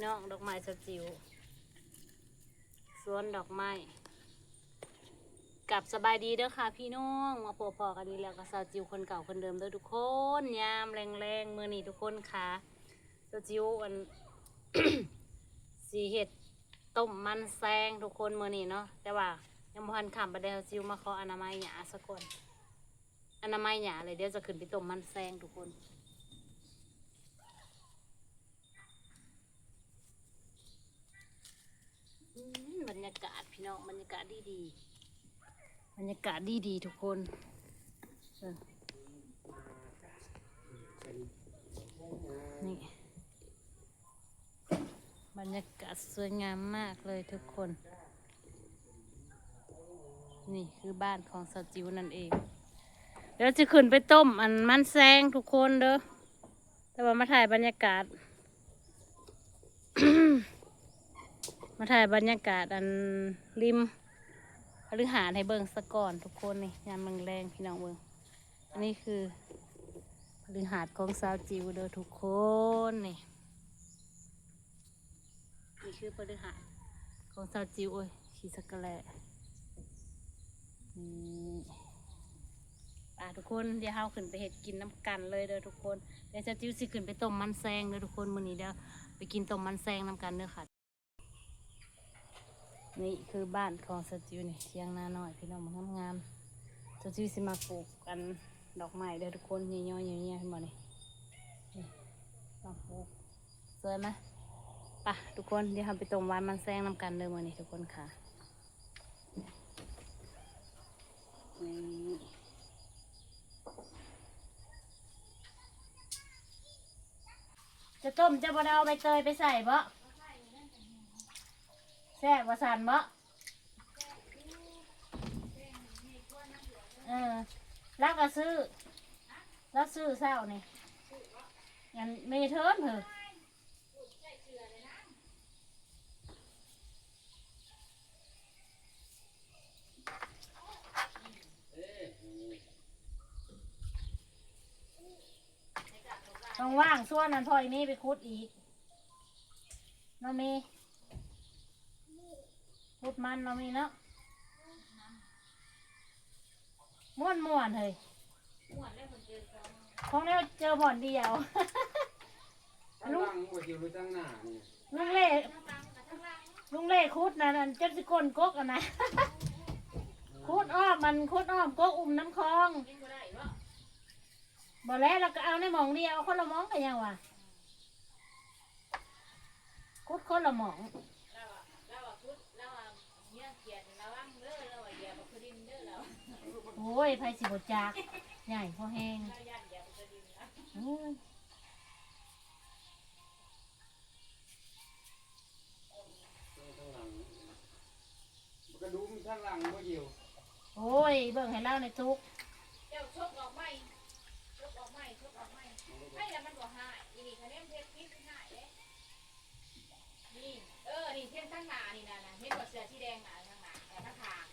พี่น้องดอกไม้สจิ๋วสวนดอกไม้กลับสบายดีเด้อค่ะพี่น้องมาพบพอกันดีแล้วก็สาวจิ๋วคนเก่าคนเดิมเด้อทุกคนยามแรงๆมือนี้ทุกคนค่ะสาวจิ๋วอันสีเห็ดต้มมันแซงทุกคนมือนี้เนาะแต่ว่ายังบ่ทันขำไปได้สาวจิ๋วมาขออนามัยหยาสักคนอนามัยหยาเลยเดี๋ยวจะขึ้นไปต้มมันแซงทุกคน อืมบรรยากาศ พี่น้องบรรยากาศดีดีบรรยากาศดีดีทุกคนนี่บรรยากาศสวยงามมากเลยทุกคน นี่คือบ้านของสาจิวนั่นเอง เดี๋ยวจะขึ้นไปต้มอันมันแซงทุกคนเด้อแต่ว่ามาถ่ายบรรยากาศ มาถ่ายบรรยากาศอันริมหรือหาดให้เบิ่งสะก่อนทุกคนนี่ยามเมืองแรงพี่น้องเบิ่งอันนี้คือหรือหาดของสาวจิวเด้อทุกคนนี่นี่คือพฤหาดของสาวจิวโอ้ยขี่สกกะแลนี่อะทุกคนเดี๋ยวเฮาขึ้นไปเห็ดกินน้ำกันเลยเด้อทุกคนเดี๋ยวสาวจิวสิขึ้นไปต้มมันแซงเด้อทุกคนมื้อนี้เดี๋ยวไปกินต้มมันแซงน้ำกันเด้อค่ะ นี่คือบ้านของสจิวนี่เทียงนาหน่อยพี่น้องมันงามๆสจิวสิมาปลูกกันดอกไม้เด้อทุกคนเย่อยๆเย่อยๆขึ้นมานี่นี่มาปลูกสวยไหมปะทุกคนเดี๋ยวทำไปตรงวานมันแซงน้ำกันเด้อมานี่ทุกคนค่ะนี่จะต้มจะบดเอาใบเตยไปใส่บ่ แซ่บวาสันบ่เออแล้วก็ซื้อแล้วซื้อเศร้านี่ยันเมเทิร์นเหรอต้องว่างส่วนนั้นพออีนี่ไปคุดอีกน้องเมย์ พุดมันเรามีเนาะม่วนม่วนๆเฮ้ยของเราเจอบ่อนเดียวทั้งหลังบ่อยู่หรือทั้งหน้านี่ลุงเล่ลุงเล่คุดนะนั่นเจ็บสิกลกกอะนะคุดอ้อมมันคุดอ้อมกกอุ่มน้ำคลองบ่แล้วเราก็เอาในหมองเดียวเอาคนละหมองกันยังวะคุดคนละหมอง โอ้ยไผสิบจักใหญ่พอแห้งโอ้ยทั้งหลังกระดุมทั้งหลังบ่อยู่โอ้ยเบิ่งให้เล่าในทุกเจ้าชกดอกไม้ชกดอกไม้ชกดอกไม้ให้แล้วมันบ่หายอีนี่คะแนนเพชรพิษหายเด้นี่เออนี่เทียนทั้งหนานี่นะนะเห็นบ่เสือสีแดงหนาทั้งหนาแต่ทั้งขาง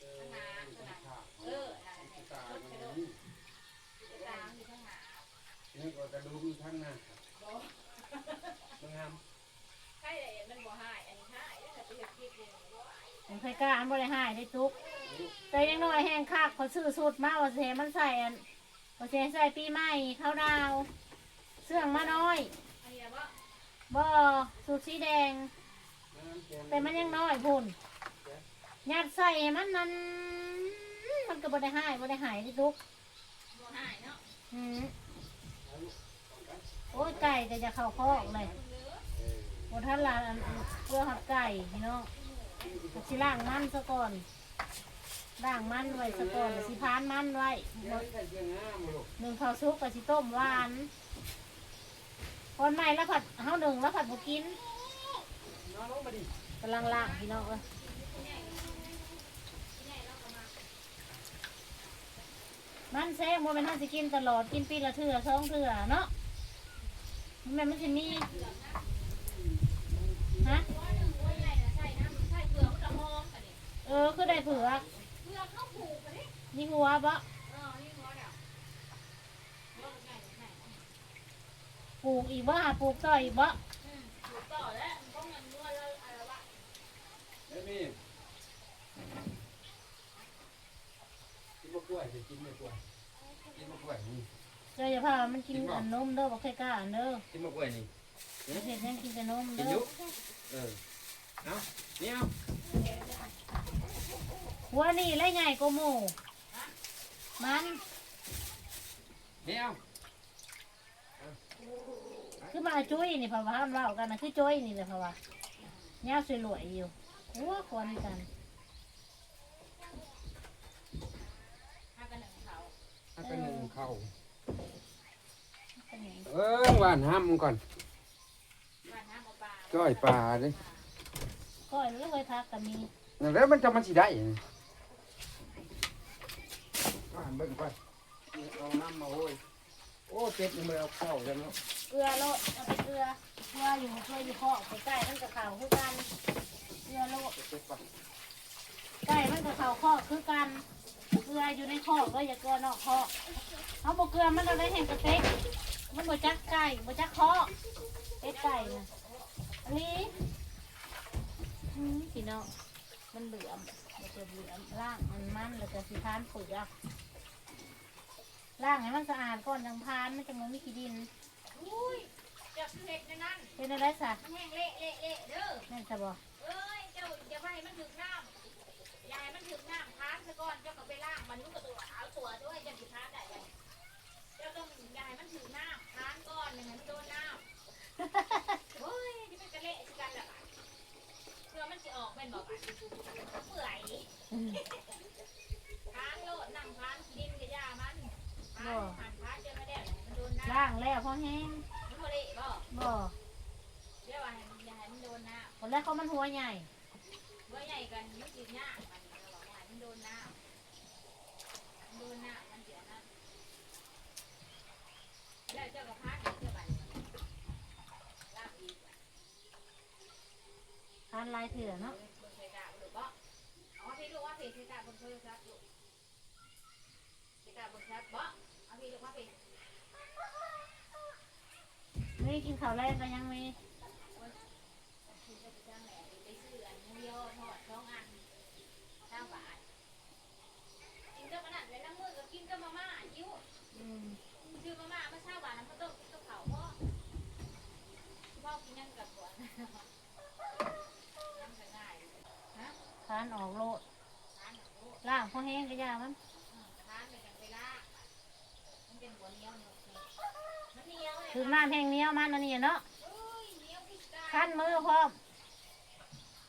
เออทั้งหนามันทั้งหนาขาด เออนั่นแหละตามันนี่ตาอยู่ทั้งหนานี่ก็กระดุมทั้งหน้าบ่มันงามให้เลยมันบ่หายอันนี้หายแล้วแต่ไปเฮ็ดพิษนี่บ่หายผมเคยกล้าอันบ่ได้หายได้ทุกแต่ยังน้อยแห้งคักเขาซื้อสูตรมาว่าสิเสมันใส่อันว่าสิให้ใส่ปีใหม่เข้าดาว เสื่องมาน้อยอันนี้ว่าบ่สูตรสีแดงแกนแต่มันยังน้อยพุ่นยัดใส่ให้มันนั้น มันก็บ่ได้หายบ่ได้หายได้ทุกบ่หายเนาะอืมโอ้ยไก่แต่จะเข้าคอกเลยเออบ่ทันละอันอันเพื่อหักไก่พี่น้องก็สิล้างมันซะก่อนล้างมันไว้ซะก่อนแล้วสิพานมันไว้เดี๋ยวใส่เกียงงามบ่ลูกหนึ่งข้าวซุปกับสิต้มหวานคนใหม่แล้วผัดเฮาหนึ่งแล้วผัดบุกินน้องลงมาดิกำลังล่างพี่น้องเอ้ย มันแซงบ่แม่นท่านสิกินตลอดกินปีละเถื่อสองเถื่อเนาะแม่นมันจะมีฮะเออคือได้เผือกนี่หัวบ่ปลูกอีกบ่หาปลูกต่ออีกบ่ปลูกต่อแล้วก็มันนวดแล้วอะไรวะไม่มีะกล้วยจะกินมะกล้วยกินมะกล้วยนี่เจ้าอย่าพามันกินอันนมเด้อบอกเคยกล้าอันเด้อกินมะกล้วยนี่เห็ดยังกินแต่นมกินเด้ออยู่เออเอานี่เอาหัวนี่ไรใหญ่กว่าหมูมันนี่เอาคือมาจุ้ยนี่เพราะว่ามันเล่ากันนะคือจุ้ยนี่เลยเพราะว่าเนี้ยสวยรวยอยู่หัวควรกัน ห้ากันหนึ่งเขา อัน เป็นหนึ่งเข้าเป็นหยังเออหวานห้ำก่อนบ้านน้ำปลาก้อยปลาดิก็แล้วเคยทักกันมีแล้วมันจะมันสิได้ยังหวานเบิ่งไปเอาน้ำมาโอ้ยโอ้เจ็บยังไม่เอาเข้าแล้วเนาะเกลือโลดเอาไปเกลือเกลืออยู่เกลืออยู่ข้อไปใกล้มันกับข่าวคือกันเกลือโลดเจ็บปะใกล้มันกับข่าวข้อคือกันเก ลืออยู่ในข้อก็อย่าเกลือนอกข้อเอาบกเกลือมันเราได้เห็นกระเต็กมันบจักไก่บจักข้อเป็ดไก่นะอันนี้พี่น้องมันเหลือมมันจะเหลือมล่างมันมันแล้วก็สีพานปุ๋ยอะล่างให้มันสะอาดก่อนยังพานมันจะมันไม่ขี้ดินอุ้ยจ้าคือเห็ดในนั้นเป็นอะไรสะแห้งเละเละเละเด้อแม่นจะบอกเอ้ยเจ้าอย่าไปให้มันถึงน้ำยาให้มันถึงน้ำทานซะก่อนเจ้าก็ไปล่าง ให้มันถึงน้ำทานก่อนอย่างนั้นโดนน้ำเฮ้ยที่มันกระเละสิกันละบาดเพื่อมันจะออกเป็นบอกอะเปื่อยทานโลดน้ำทานดินกับยามันทานทานทานเจ้าไม่ได้มันโดนน้ำล่างแล้วพอแห้งมันบ่เละบ่บ่เดี๋ยวว่าให้มันอย่าให้มันโดนน้ำคนแรกเขามันหัวใหญ่เมื่อใหญ่กันมันกินยากมันเราบอกว่ามันโดนน้ำมันโดนน้ำ ทานลายเถื่อเนาะบนเพดานหรือบ่เอาพี่ลูกว่าพี่เพดานบนเพดานลูกเพดานบนเพดานบ่เอาพี่ลูกว่าพี่ไม่กินข้าวแรกก็ยังมีพี่จะไปจ้างแหล่ไปซื้ออันเดียวทอดสองอันเก้าบาทกินกับมันนั่นเลยน้ำมือก็กินกับมาม่ายิ้วอืมชื่อมาม่ามาเช้าบาทน้ำข้าวต้มกินกับเขาพ่อพ่อกิน ยังกับก่อนยังก็ง่ายฮะทานออกโลดทานโอ้ล่างพอแห้งก็ยามันทานไปยังไปลากมันเป็นหัวเหนียวเนาะมันเหนียวเลยคือน้ำแห้งเหนี้ยวมันอันนี้เนาะเอ้ยเหนียวพิษได้คั้นมือพร้อม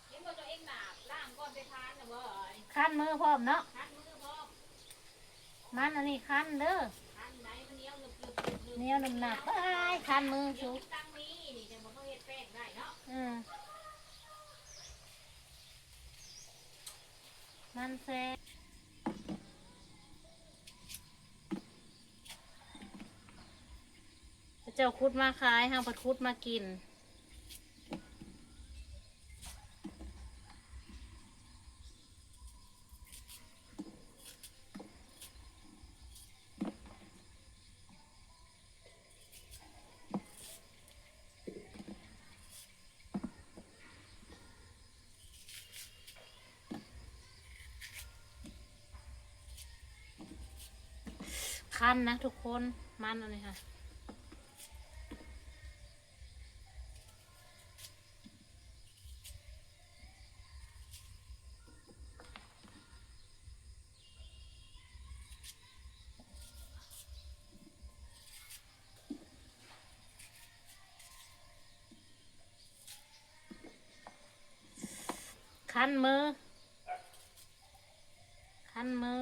เห็นว่าตัวเองหนาบล่างก่อนไปทานนะเว้ยคั้นมือพร้อมเนาะทานมือพ่อมันอันนี้คั้นเด้อทานไหนมันเหนียวหนึบหนึบหนึบหนึบเหนียวหนึบหนักไปคั้นมือเดี๋ อืมมันแซ่เจ้าคุดมาขายห้างผัดคุดมากิน คันนะทุกคนมันอันนี้ค่ะคันมือ คันมือ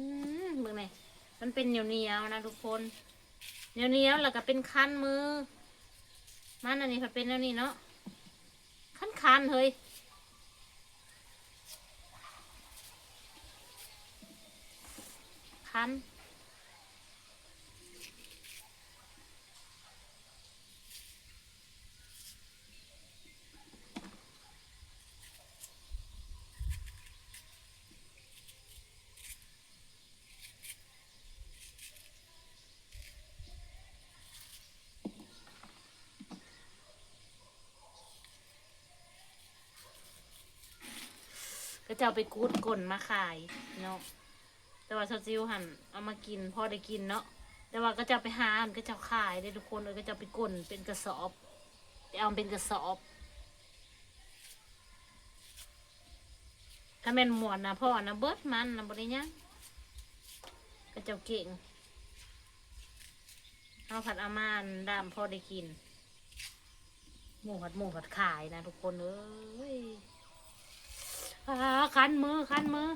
อืมเบิ่งไหน มันเป็นเหนียวเหนียวนะทุกคนเหนียวเหนียวแล้วก็เป็นคันมือ มันอันนี้ก็เป็นแล้วนี่เนาะคันคันเฮ้ยคัน จะเอาไปกูดก่นมาขายเนาะแต่ว่าซาซิวหันเอามากินพอได้กินเนาะแต่ว่าก็จะเอาไปหามก็จะเอาขายได้ทุกคนเลยก็จะไปก่นเป็นกระสอบไปเอาเป็นกระสอบถ้าแม่นหมวนนะพ่อนะเบิดมันนะบริยังก็จ้าเก่งเอาผัดอามานดามพอได้กินหมูผัดหมูผัดขายนะทุกคนเอ้ย คันมือคันมือ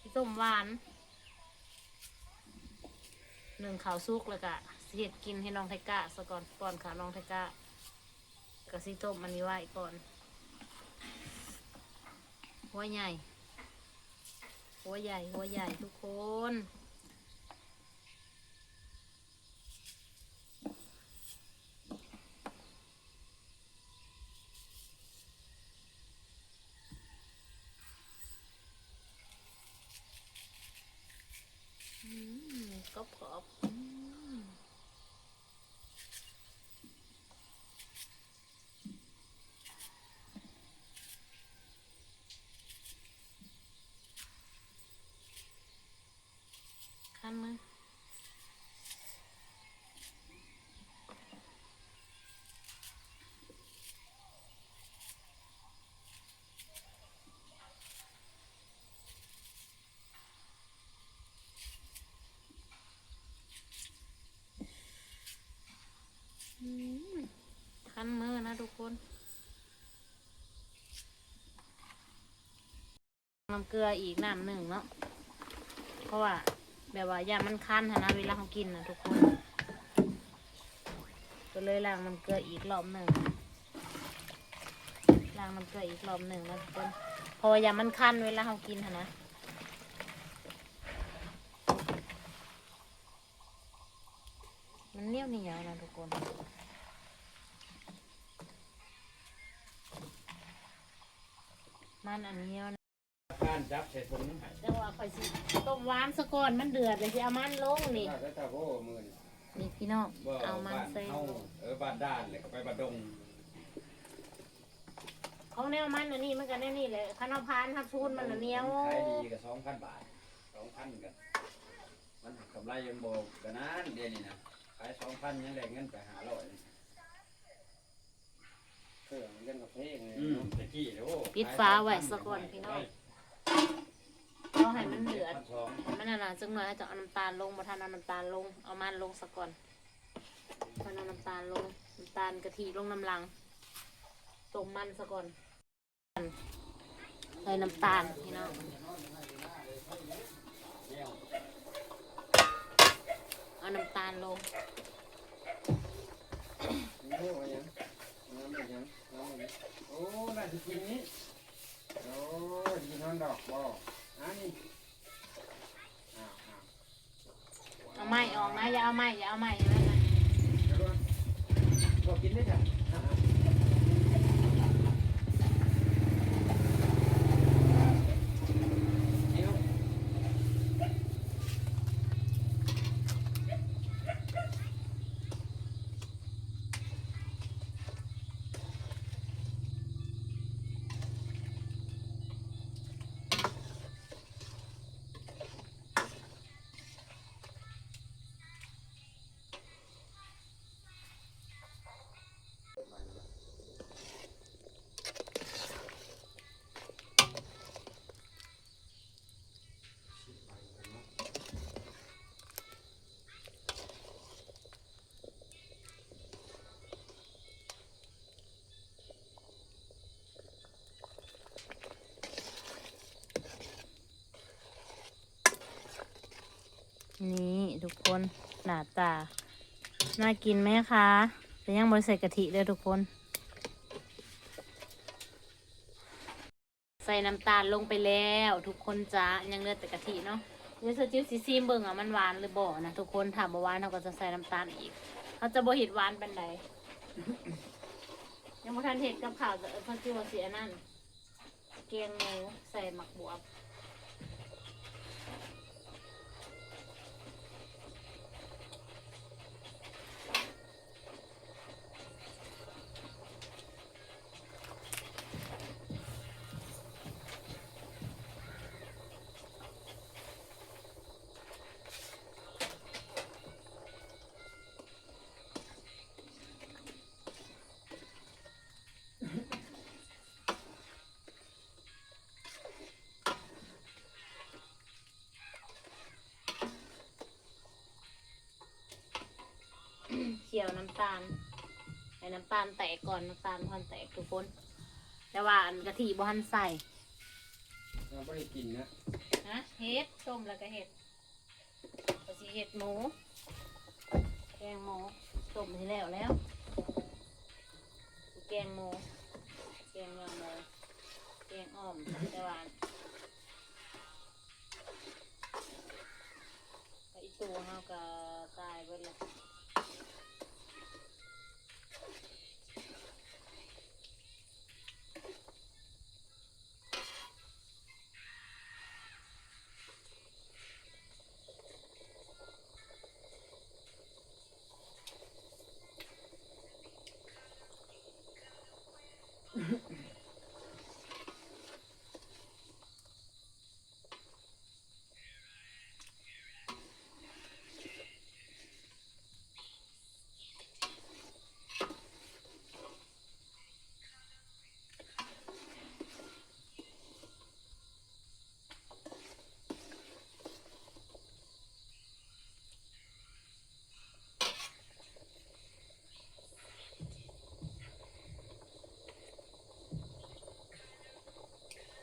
พี่ต้มหวานหนึ่งข้าวซุกแล้วก็สิเห็ดกินให้น้องไทก้าซะก่อนก่อนค่ะน้องไทก้าก็สิต้มันนี้ไว้ก่อนหัวใหญ่ หัวใหญ่ หัวใหญ่ทุกคน กรอบกรอบๆอืมคันมืออืมคันมือนะ ทุกคนน้ำเกลืออีกน้ำหนึ่งเนาะ เพราะว่าแบบว่าอย่ามันคั้นนะ เวลาเขากินนะทุกคน ก็เลยล้างน้ำเกลืออีกรอบหนึ่งล้างน้ำเกลืออีกรอบหนึ่งนะทุกคน เพราะว่าอย่ามันคันเวลาเขากินนะมันเนียวเหนียวนะทุกคน มันอันเหนียวนะการจับใส่ถุงให้จังหวะข่อยสิต้มหวานสะก่อนมันเดือดเลยสิเอามันลงนี่ถ้าถ้าโอ้มือนี่นี่พี่น้องบ่เอามันบ้านใส่เฮาเออบ้านด้านเลยก็ไปบ้านดงของแนวมันอันนี้มันก็แน่นี่เลยข้าวพานทับชูนมันอันเหนียวขายดีก็2,000บาท2,000กันมันกำไรยังบ่กันนั้นเดี๋ยวนี้นะขาย2,000ยังได้เงินไป500นี่ เครื่องเล่นกาแฟไงอืมตะกี้โอ้ปิดฟ้าไว้สะก่อนพี่น้อง เอาให้มันเดือดพันสองให้มันนานๆจังหน่อยจะเอาน้ำตาลลงมาทานเอาน้ำตาลลง เอามันลงสะก่อนพอเอาน้ำตาลลง น้ำตาลกะทิลงน้ำลังต้มมันสะก่อนใส่น้ำตาลพี่น้อง เอาน้ำตาลลง โอ้ยยัง น้ำมันยังน้ำมันยังโอ้น่าจะกินนี้โอ้ดีนอนดอกบ่อันนี้อ้าวอ้าวเอาไม้ออกนะอย่าเอาไม้อย่าเอาไม้นะเดี๋ยวก่อนบ่กินได้จ้ะ นี่ทุกคนหน้าตา น่ากินไหมคะ แต่ยังบริใส่กะทิเลยทุกคน ใส่น้ำตาลลงไปแล้วทุกคนจ้ายังเหลือแต่กะทิเนาะเดี๋ยวสจิ้วซีซีมเบิ่งอะมันหวานหรือบ่นะทุกคนถามว่าหวานเราก็จะใส่น้ำตาลอีกเขาจะบ่เห็ดหวานเป็นไดยังบ่ทันเห็ดกับข่าวจะเออเขาจิ้วเสียนั่นเกียงหมูใส่หมักบวบำตาลให้น้ำตาลแตกก่อนน้ำตาลพันแตกทุกคน แต่ว่าอันกะทิบ่ทันใส่เราไม่ได้กินนะฮะเห็ดต้มแล้วก็เห็ดก็สิเห็ดหมูแกงหมูต้มที่แล้วแล้วสิแกงหมูแกงเนื้อหมูแกงอ่อมแต่ว่าไอตัวเฮาก็ตายไปแล้ว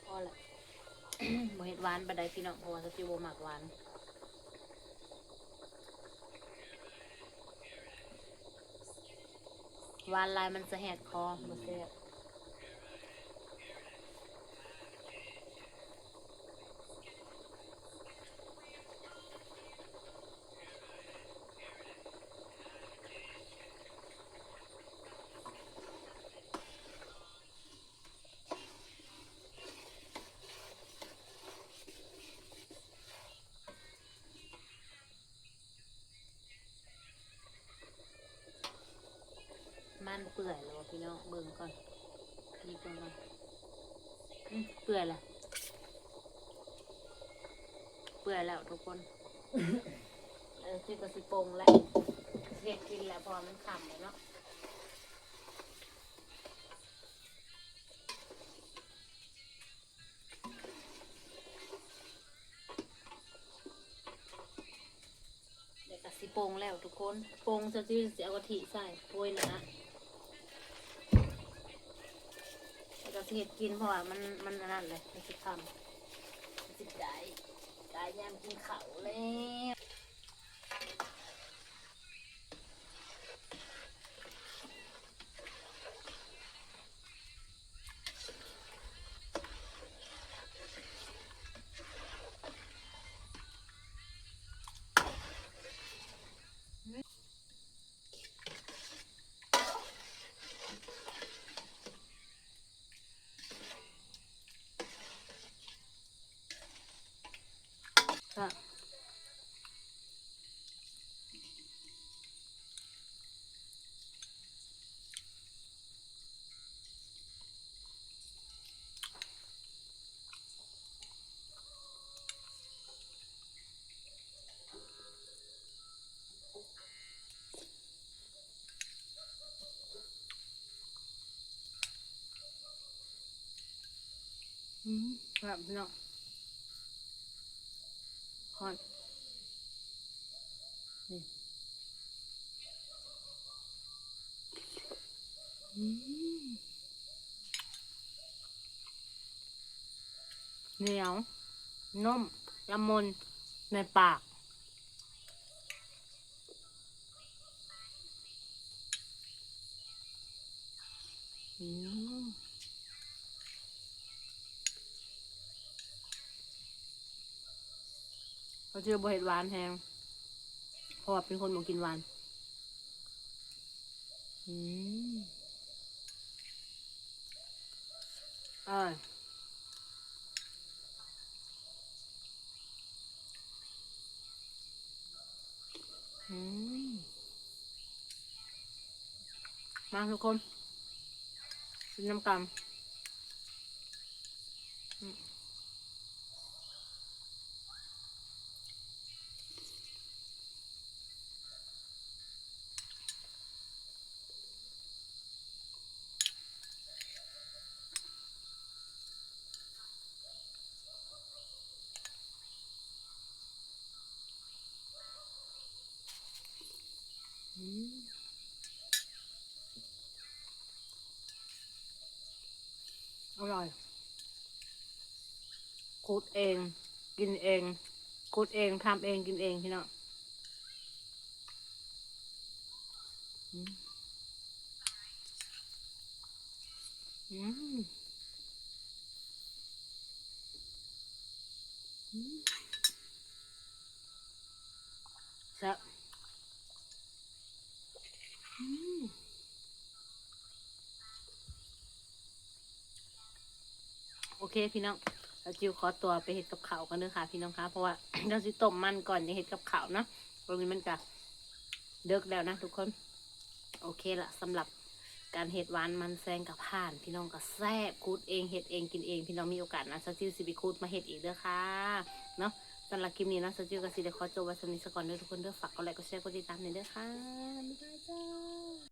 พอละ บ่เห็ดหวานบันไดพี่น้องเพราะว่าสติวบ่มักหวานหวานลายมันจะแหกคอบ่แซ่บ มันเปื่อยแล้วพี่น้องเบิ่งก่อนนี่เบิ่งก่อนเปื่อยแล้วเปื่อยแล้วทุกคนเออสิก็สิปงแล้วเฮ็ดกินแล้วพอมันขำเลยเนาะเด็ก็สิโปงแล้วทุกคนโปงจะจืดเสียกะทิใส่โปรยนะแล้วก็ สิเห็ดกินเพราะว่ามันมันอันนั่นเลยมันสิทำมันสิได้ได้ยามกินข้าวแล้ว ค่ะอืมครับพี่น้องฮอนนี่อืม เหนียว นุ่มละมุนในปาก อืมเขาเชื่อบเห็ดหวานแฮงเพราะว่าเป็นคนบ่กินหวาน อืมอร่อย มาทุกคนกินน้ำกันอืมอืม ร่อยคูดเอง กินเองคูดเองทำเองกินเองพี่น้องอืมอืมอืมแซ่บอืม โอ เคพี่น้องเราจิวขอตัวไปเห็ดกับข้าวกันเด้อค่ะ พี่น้องคะเพราะว่าเราจะต้มมันก่อนจะเห็ดกับข้าวเนาะตรงนี้มันก็เดิกแล้วนะทุกคน โอเคละสำหรับการเห็ดหวานมันแซงกับผ่าน พี่น้องก็แซ่บคูดเองเห็ดเองกินเอง พี่น้องมีโอกาสนะซาจิวสิบิคูดมาเห็ดอีกเด้อค่ะเนาะสำหรับคลิปนี้นะซาจิวก็สิได้ขอจบว้สำหรับนิสก่อนเด้อทุกคนเด้อฝากกดไลค์กดแชร์กดติดตามหน่อยเด้อค่ะบ๊ายบายจ้า